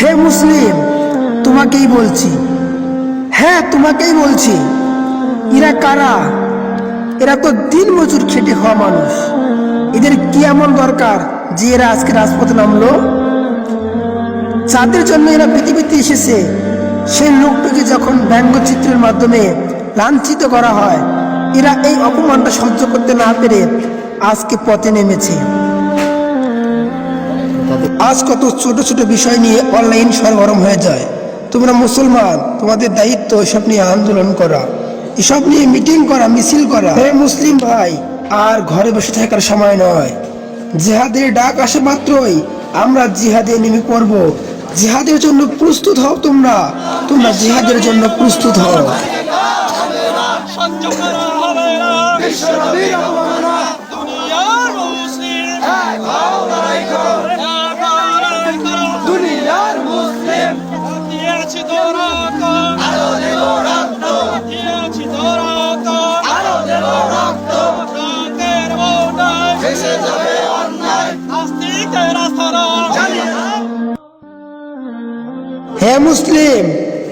হে মুসলিম, তোমাকেই বলছি। হ্যাঁ তোমাকেই বলছি। এরা কারা? এরা তো দিন মজুর খেটে হওয়া মানুষ। এদের কি এমন দরকার যে এরা আজকে রাজপথে নামলো? যাদের জন্য এরা পৃথিবীতে এসেছে সেই লোকটাকে যখন ব্যঙ্গচিত্রের মাধ্যমে লাঞ্ছিত করা হয়, এরা এই অপমানটা সহ্য করতে না পেরে আজকে পথে নেমেছে। আজ কত ছোট ছোট বিষয় নিয়ে অনলাইন সরগরম হয়ে যায়। তোমরা মুসলমান, তোমাদের দায়িত্ব এসব নিয়ে আন্দোলন করা। এসব নিয়ে মিটিং করা, মিছিল করা। হে মুসলিম ভাই, আর ঘরে বসে থাকার সময় নয়। জিহাদের ডাক আসে মাত্রই। আমরা জিহাদে নেমে পড়ব। জিহাদের জন্য প্রস্তুত হও তোমরা। তোমরা জিহাদের জন্য প্রস্তুত হও।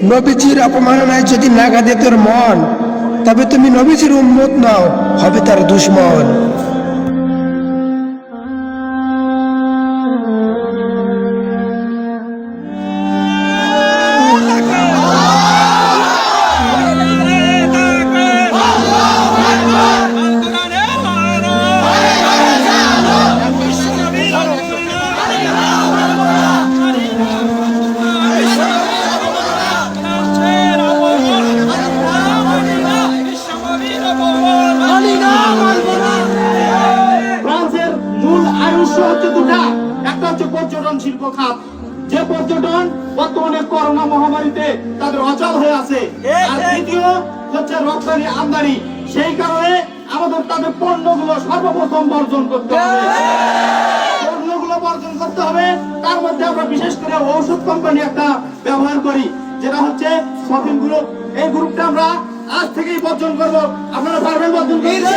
নবীজির অপমাননায় যদি নাগা দে তোর মন, তবে তুমি নবীজির উন্মত নাও, হবে তার দুশ্মন। তাদের হয়ে আছে। আর দ্বিতীয় হচ্ছে রপ্তানি আমদানি। সেই কারণে আমাদের তাদের পণ্যগুলো সর্বপ্রথম বর্জন করতে হবে। পণ্যগুলো বর্জন করতে হবে। তার মধ্যে আমরা বিশেষ করে ঔষধ কোম্পানি একটা ব্যবহার করি যেটা হচ্ছে শপিং গ্রুপ এই গ্রুপটা আমরা আজ থেকেই বর্জন করব। আপনারা পারবেন বর্জন করতে?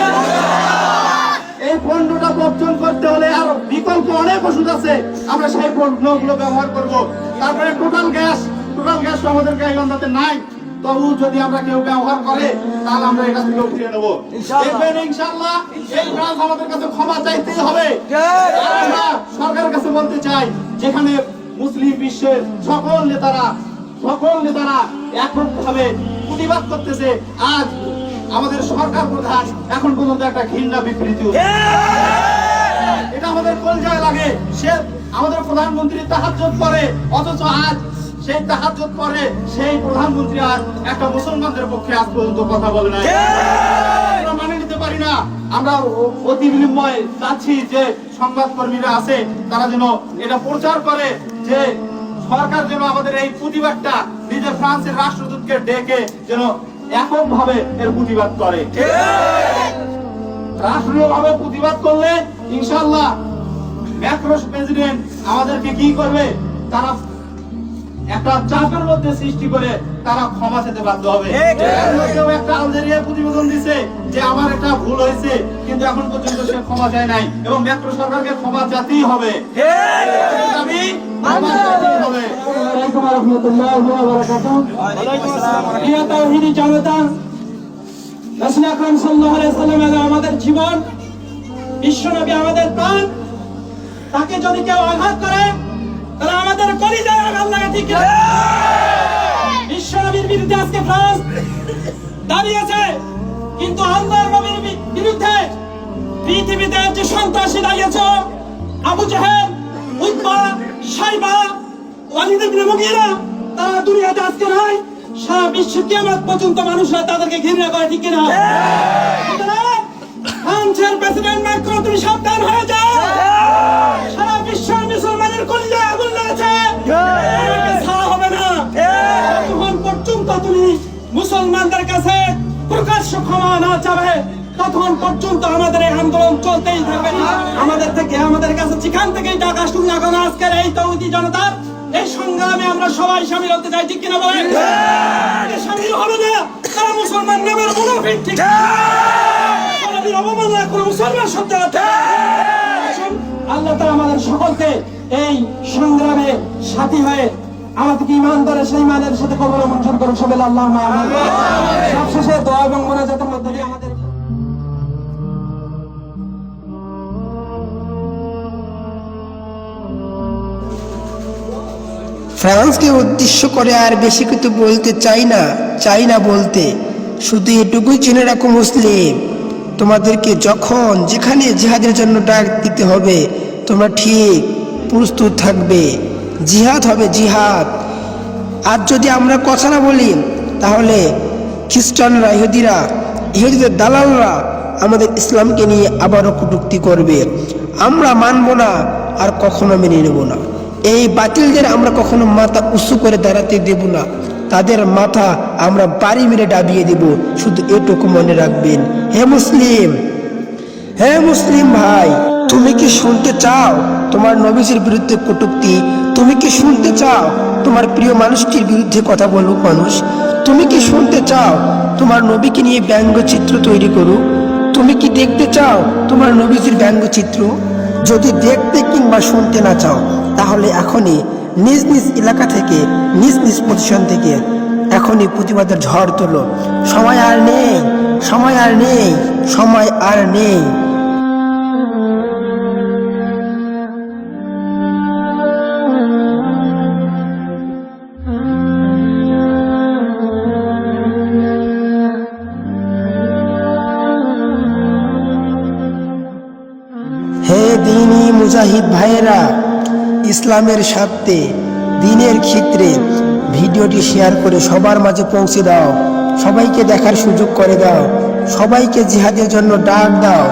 এই পণ্যটা বর্জন করতে হলে আর বিকল্প অনেক ওষুধ আছে। আমরা সেই পণ্যগুলো ব্যবহার করব। তারপরে টোটাল গ্যাস টোটাল গ্যাস আমাদের গাইবান্ধাতে নাই। তবু যদি আমরা কেউ ব্যবহার করে তাহলে আমরা এটা থেকে উঠিয়ে নেব। দেখবেন ইনশাআল্লাহ এই কাজ আমাদের কাছে ক্ষমা চাইতেই হবে। আমরা সরকারের কাছে বলতে চাই যেখানে মুসলিম বিশ্বের সকল নেতারা সকল নেতারা এককভাবে প্রতিবাদ করতেছে আজ আমাদের সরকার প্রধান এখন পর্যন্ত একটা ঘৃণা বিবৃতি এটা আমাদের কলজায় লাগে। সে আমাদের প্রধানমন্ত্রী তাহাজ্জুদ করে অথচ আজ সেই তাহাজ্জুদ করে সেই প্রধানমন্ত্রী আর একটা মুসলমানদের পক্ষে আজ পর্যন্ত কথা বলে না আমরা মানে নিতে পারি না। আমরা অতি বিনিময় চাচ্ছি যে সংবাদ কর্মীরা আছে তারা যেন এটা প্রচার করে যে সরকার যেন আমাদের এই প্রতিবাদটা নিজের ফ্রান্সের রাষ্ট্রদূতকে ডেকে যেন এককভাবে এর প্রতিবাদ করে। রাষ্ট্রীয় ভাবে প্রতিবাদ করলে ইনশাল্লাহ ম্যাক্রোস প্রেসিডেন্ট আমাদেরকে কি করবে? তারা একটা চাপের মধ্যে সৃষ্টি করে তারা ক্ষমা চেতে বাধ্য হবে। এর মধ্যেও একটা আলজেরিয়া প্রতিবেদন দিছে যে আমার একটা ভুল হয়েছে কিন্তু এখন পর্যন্ত সে ক্ষমা চায় নাই এবং ম্যাক্রো সরকারকে ক্ষমা চাতেই হবে। আমি ক্ষমা হবে। আমাদের জীবন বিশ্বনবী আমাদের প্রাণ। তাকে যদি কেউ আঘাত করে তাহলে আমাদের কলিজায় আঘাত লাগে ঠিক? বিশ্বনবীর বিরুদ্ধে আজকে ফ্রান্স দাঁড়িয়েছে। কিন্তু আল্লাহর নবীর বিরুদ্ধে পৃথিবীতে যে সন্ত্রাসী দাঁড়িয়েছে। আবু জাহেল উদ্বা সাইবা ওয়ালিদ ইবনে মুগীরা তারা দুনিয়াতে আজকে নাই। সারা বিশ্ব কিয়ামত পর্যন্ত মানুষরা তাদেরকে ঘৃণা করে ঠিক কিনা? ক্ষমা না চাবে ততক্ষণ পর্যন্ত আমাদের এই আন্দোলন চলতেই থাকবে আমাদের থেকে আমাদের কাছে যেখান থেকেই টাকা শুরু না এখন আজকের এই তৌদি জনতার এই সংগ্রামে আমরা সবাই সামিল হতে চাই ঠিক কিনা বলেন? সামিল হবে না তারা মুসলমান নামের মুনাফিক ঠিক অবমাননা কোনো মুসলমান আসুন, আল্লাহ তাআলা আমাদের সকলকে এই সংগ্রামে সাথী হয়ে আমাদেরকে ইমান ধরে সেই ইমানের সাথে কবর মঞ্জুর করুন, সবাই আল্লাহ সবশেষে দোয়া এবং মোনাজাতের মধ্যে আমাদের ফ্রান্সকে উদ্দেশ্য করে আর বেশি কিছু বলতে চাই না চাই না বলতে। শুধু এটুকুই জেনে রাখো মুসলিম, তোমাদেরকে যখন যেখানে জিহাদের জন্য ডাক দিতে হবে, তোমরা ঠিক প্রস্তুত থাকবে। জিহাদ হবে জিহাদ। আর যদি আমরা কথা না বলি, তাহলে খ্রিস্টানরা, ইহুদিরা, ইহুদিদের দালালরা আমাদের ইসলামকে নিয়ে আবারও কটুক্তি করবে। আমরা মানব না, আর কখনো মেনে নেব না। এই বাতিলদের আমরা কখনো মাথা উঁচু করে দাঁড়াতে দেব না। তাদের মাথা আমরা বাড়ি মেরে ডাবিয়ে দেব। শুধু এটুকু মনে রাখবেন। হে মুসলিম হে মুসলিম ভাই তুমি কি শুনতে চাও তোমার নবীজির বিরুদ্ধে কটুক্তি? তুমি কি শুনতে চাও তোমার প্রিয় মানুষটির বিরুদ্ধে কথা বলুক মানুষ? তুমি কি শুনতে চাও তোমার নবীকে নিয়ে ব্যঙ্গচিত্র তৈরি করুক? তুমি কি দেখতে চাও তোমার নবীজির ব্যঙ্গচিত্র? যদি দেখতে কিংবা শুনতে না চাও, তাহলে এখনই নিজ নিজ এলাকা থেকে, নিজ নিজ পজিশন থেকে এখনই প্রতিবাদের ঝড় তোলো। সময় আর নেই, সময় আর নেই, সময় আর নেই। মুজাহিদ ভাইয়েরা, ইসলামের স্বার্থে, দিনের ক্ষেত্রে ভিডিওটি শেয়ার করে সবার মাঝে পৌঁছে দাও। সবাইকে দেখার সুযোগ করে দাও। সবাইকে জিহাদের জন্য ডাক দাও।